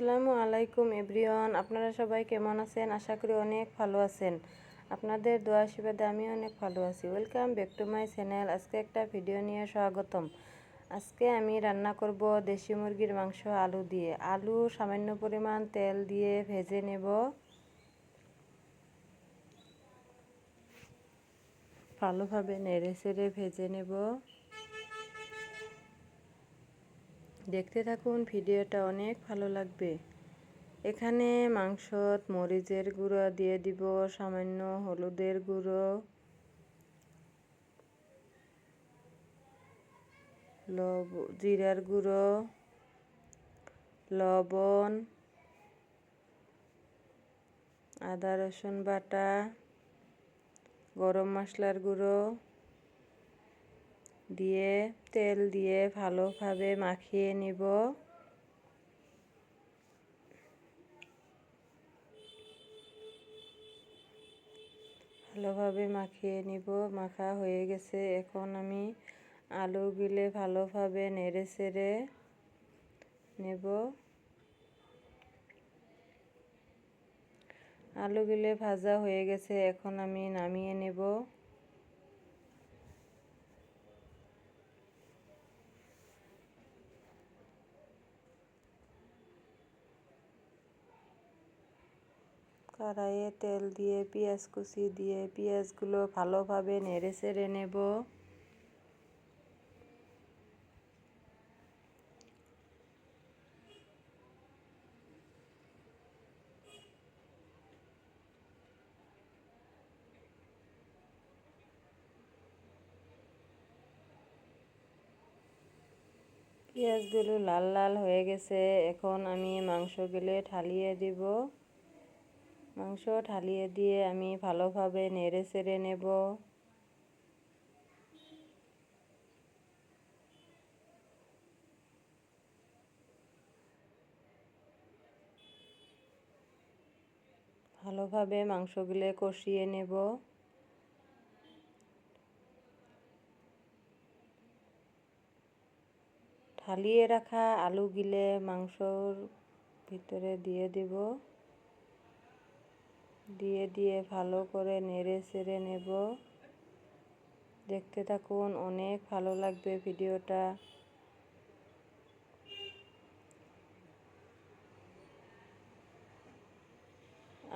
আসসালামু আলাইকুম এভরিওয়ান, আপনারা সবাই কেমন আছেন? আশা করি অনেক ভালো আছেন। আপনাদের দোয়া আশীর্বাদে আমি অনেক ভালো আছি। Welcome back to my channel আজকে একটা ভিডিও নিয়ে স্বাগতম। আজকে আমি রান্না করব দেশি মুরগির মাংস আলু দিয়ে। আলু সামান্য পরিমাণ তেল দিয়ে ভেজে নেব। ভালোভাবে নেড়ে চেড়ে ভেজে নেব। দেখতে থাকুন, ভিডিওটা অনেক ভালো লাগবে। এখানে মাংসত মরিচের গুঁড়ো দিয়ে দিব, সামান্য হলুদের গুঁড়ো। লব, জিরার গুঁড়ো। লবণ। আদা রসুন বাটা। গরম মশলার গুঁড়ো। দিয়ে তেল দিয়ে ভালোভাবে মাখিয়ে নিব। ভালোভাবে মাখিয়ে নিব, মাখা হয়ে গেছে। এখন আমি আলু গিলে ভালোভাবে নেড়ে চেড়ে নেব। আলু গিলে ভাজা হয়ে গেছে, এখন আমি নামিয়ে নেব। কড়াইয়ে তেল দিয়ে, পেঁয়াজ কুচি দিয়ে, পেঁয়াজগুলো ভালোভাবে নেড়ে চেড়ে নেব। পেঁয়াজগুলো লাল লাল হয়ে গেছে, এখন আমি মাংসগুলো ঢালিয়ে দিব। মাংস ঢালিয়ে দিয়ে আমি ভালোভাবে নেড়ে চেড়ে নেব। ভালোভাবে মাংসগুলো কষিয়ে নেব। ঢালিয়ে রাখা আলু গিলে মাংসর ভিতরে দিয়ে দিব। দিয়ে দিয়ে ভালো করে নেড়ে চেড়ে নেব। দেখতে থাকুন, অনেক ভালো লাগবে ভিডিওটা।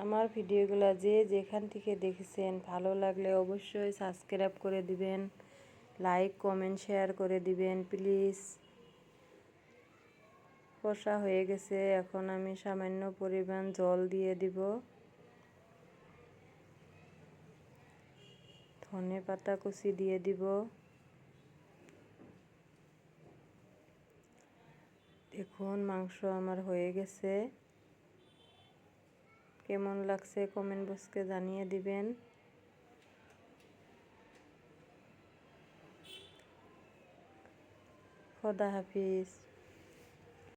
আমার ভিডিওগুলো যে যেখান থেকে দেখেছেন, ভালো লাগলে অবশ্যই সাবস্ক্রাইব করে দিবেন, লাইক, কমেন্ট, শেয়ার করে দিবেন, প্লিজ। কষা হয়ে গেছে, এখন আমি সামান্য পরিমাণ জল দিয়ে দিব। ধনে পাতা কুচি দিয়ে দিব। দেখুন, মাংস আমার হয়ে গেছে। কেমন লাগছে কমেন্ট বক্সকে জানিয়ে দিবেন। খোদা হাফিজ।